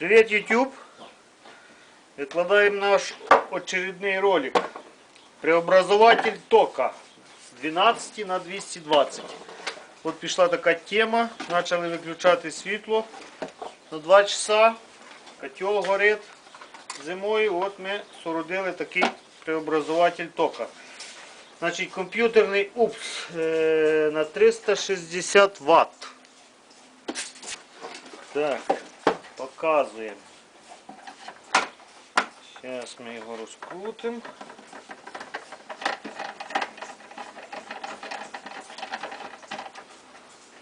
Привет, YouTube! Викладаем наш очередной ролик. Преобразователь тока з 12 на 220. От пішла така тема. Почали виключати світло на 2 часа. Котел горить зимою. От ми соорудили такий преобразователь тока. Значить, комп'ютерний УПС е, на 360 Вт. Так, показуємо. Зараз ми його розкрутимо.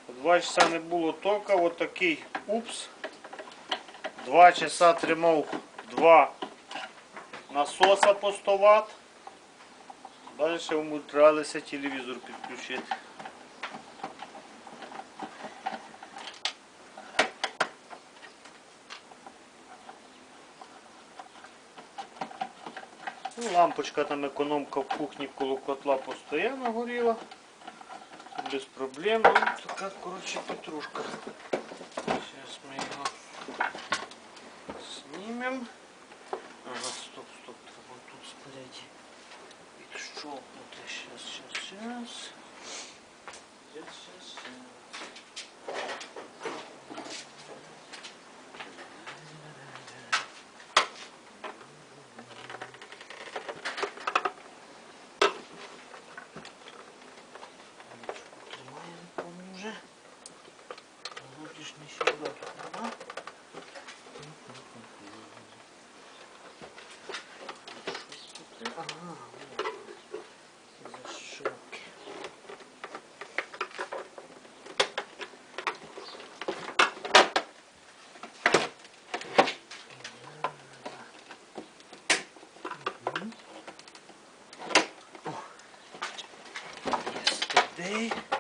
Два часа не було тока, от такий упс. Два часа тримав два насоса по 100 Вт. Далі умудрялися телевізор підключити. Ну, лампочка там економка в кухні коло котла постійно горіла. Без проблем. Ну, така, коротше, петрушка. Ж не сюди. Ага. Що тут? Ага, вот. Защёлки. Yesterday.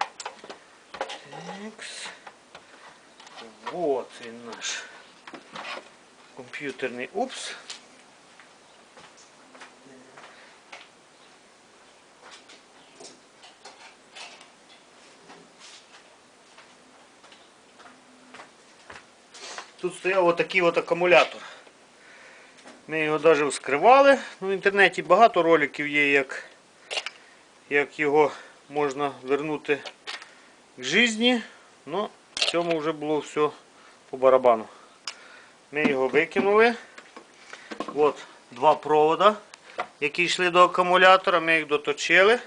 Вот він наш комп'ютерний упс. Тут стояв отакий от акумулятор. Ми його навіть вскривали. Ну, в інтернеті багато роликів є, як, як його можна вернути к житті. Ну, в цьому вже було все по барабану. Ми його викинули. От два провода, які йшли до акумулятора. Ми їх доточили.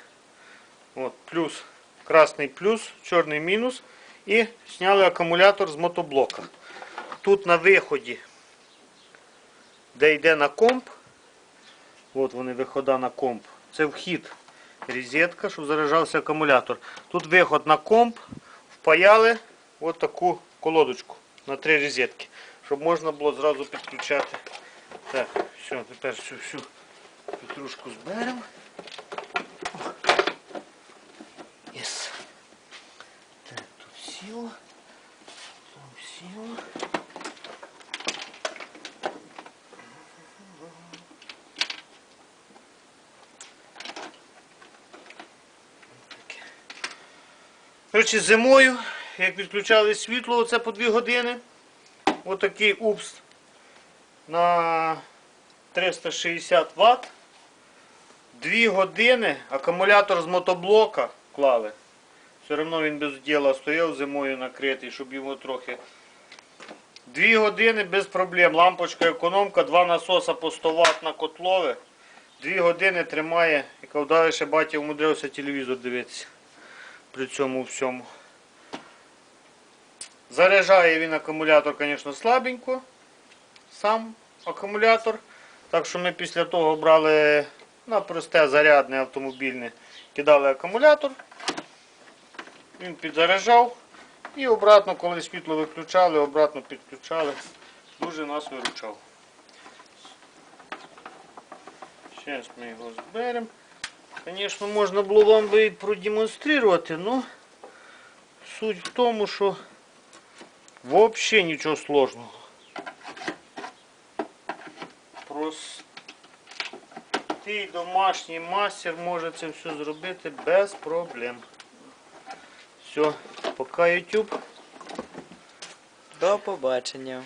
От, плюс, красний плюс, чорний мінус. І зняли акумулятор з мотоблока. Тут на виході, де йде на комп, от вони вихода на комп, це вхід розетка, щоб заряджався акумулятор. Тут виход на комп, впаяли от таку колодочку на три розетки, щоб можна було зразу підключати. Так, все, тепер всю всю петрушку зберемо. Єс. Так, тут сіло. Там сіло. Коротше, зимою, як відключали світло, оце по 2 години. Отакий упс на 360 Вт. 2 години акумулятор з мотоблока клали. Все одно він без діла стояв зимою накритий, щоб йому трохи. 2 години без проблем. Лампочка економка, два насоса по 100 Вт на котлове. 2 години тримає, і коли ще батя умудрився телевізор дивитися при цьому всьому. Заряджає він акумулятор, звісно, слабенько. Сам акумулятор. Так що ми після того брали на просте зарядне автомобільне, кидали акумулятор. Він підзаряджав. І обратно, коли світло виключали, обратно підключали. Дуже нас виручав. Зараз ми його зберемо. Звісно, можна було вам би і продемонструвати, але суть в тому, що взагалі нічого сложного. Простий домашній мастер може це все зробити без проблем. Все, пока YouTube. До побачення.